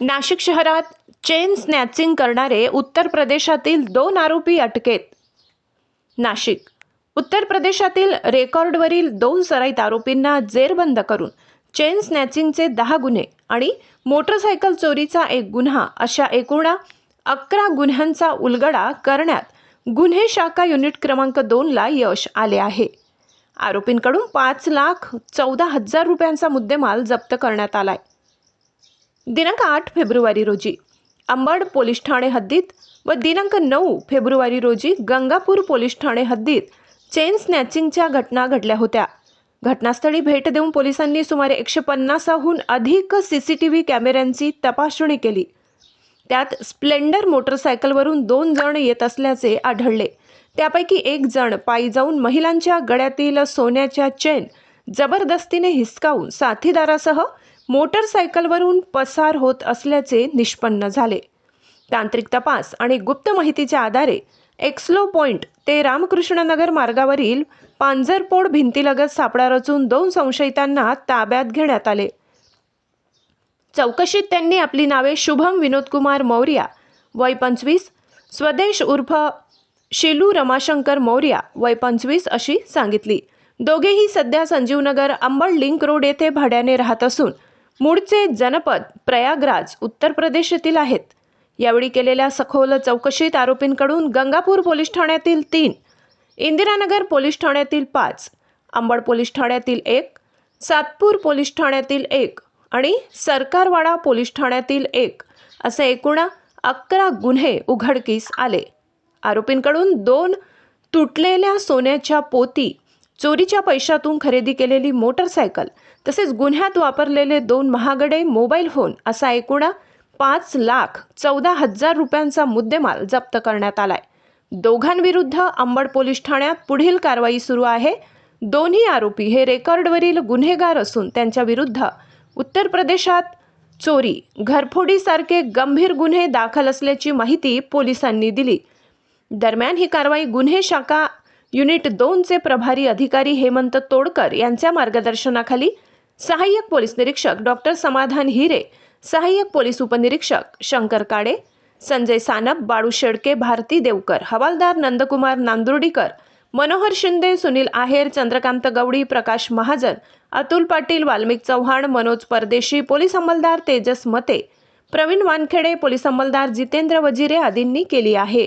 नाशिक शहरात chain snatching करणारे उत्तर प्रदेशातील दोन आरोपी अटकेत. नाशिक उत्तर प्रदेशातील रेकॉर्डवरील दोन सराईत आरोपींना जेरबंद करून चेन स्नॅचिंगचे दहा गुन्हे आणि मोटरसायकल चोरीचा एक गुन्हा अशा एकूण अकरा गुन्ह्यांचा उलगडा करण्यात गुन्हे शाखा युनिट क्रमांक दोनला यश आले आहे. आरोपींकडून पाच लाख चौदा हजार रुपयांचा मुद्देमाल जप्त करण्यात आलाय. दिनांक आठ फेब्रुवारी रोजी अंबड पोलीस ठाणे हद्दीत व दिनांक नऊ फेब्रुवारी रोजी गंगापूर पोलीस ठाणे हद्दीत चेन स्नॅचिंगच्या घटना घडल्या होत्या. घटनास्थळी भेट देऊन पोलिसांनी सुमारे एकशे पन्नासाहून अधिक सी सी टी व्ही कॅमेऱ्यांची तपासणी केली. त्यात स्प्लेंडर मोटरसायकलवरून दोन जण येत असल्याचे आढळले. त्यापैकी एक जण पायी जाऊन महिलांच्या गळ्यातील सोन्याच्या चेन जबरदस्तीने हिसकावून साथीदारासह मोटरसायकलवरून पसार होत असल्याचे निष्पन्न झाले. तांत्रिक तपास आणि गुप्त माहितीच्या आधारे एक्स्लो पॉइंट ते रामकृष्णनगर मार्गावरील पांजरपोड भिंतीलगत सापळा रचून दोन संशयितांना ताब्यात घेण्यात आले. चौकशीत त्यांनी आपली नावे शुभम विनोदकुमार मौर्या वय पंचवीस स्वदेश उर्फ शिलू रमाशंकर मौर्या वय पंचवीस अशी सांगितली. दोघेही सध्या संजीवनगर अंबड लिंक रोड येथे भाड्याने राहत असून मूळचे जनपद प्रयागराज उत्तर प्रदेश येथील आहेत. यावेळी केलेल्या सखोल चौकशीत आरोपींकडून गंगापूर पोलीस ठाण्यातील तीन इंदिरानगर पोलीस ठाण्यातील पाच अंबड पोलीस ठाण्यातील एक सातपूर पोलीस ठाण्यातील एक आणि सरकारवाडा पोलीस ठाण्यातील एक असे एकूण अकरा गुन्हे उघडकीस आले. आरोपींकडून दोन तुटलेल्या सोन्याच्या पोती चोरीच्या पैशातून खरेदी केलेली मोटरसायकल तसेच गुन्ह्यात वापरलेले दोन महागडे मोबाईल फोन असा एकूणा पाच लाख चौदा हजार रुपयांचा मुद्देमाल जप्त करण्यात आलाय. दोघांविरुद्ध अंबड पोलीस ठाण्यात पुढील कारवाई सुरू आहे. दोन्ही आरोपी हे रेकॉर्डवरील गुन्हेगार असून त्यांच्या विरुद्ध उत्तर प्रदेशात चोरी घरफोडीसारखे गंभीर गुन्हे दाखल असल्याची माहिती पोलिसांनी दिली. दरम्यान ही कारवाई गुन्हे शाखा युनिट दोनचे प्रभारी अधिकारी हेमंत तोडकर यांच्या मार्गदर्शनाखाली सहाय्यक पोलीस निरीक्षक डॉक्टर समाधान हिरे सहाय्यक पोलीस उपनिरीक्षक शंकर काडे संजय सानप बाळू शेडके भारती देवकर हवालदार नंदकुमार नांदुर्डीकर मनोहर शिंदे सुनील आहेर चंद्रकांत गवडी प्रकाश महाजन अतुल पाटील वाल्मिक चव्हाण मनोज परदेशी पोलीस अंमलदार तेजस मते प्रवीण वानखेडे पोलीस अंमलदार जितेंद्र वजिरे आदींनी केली आहे.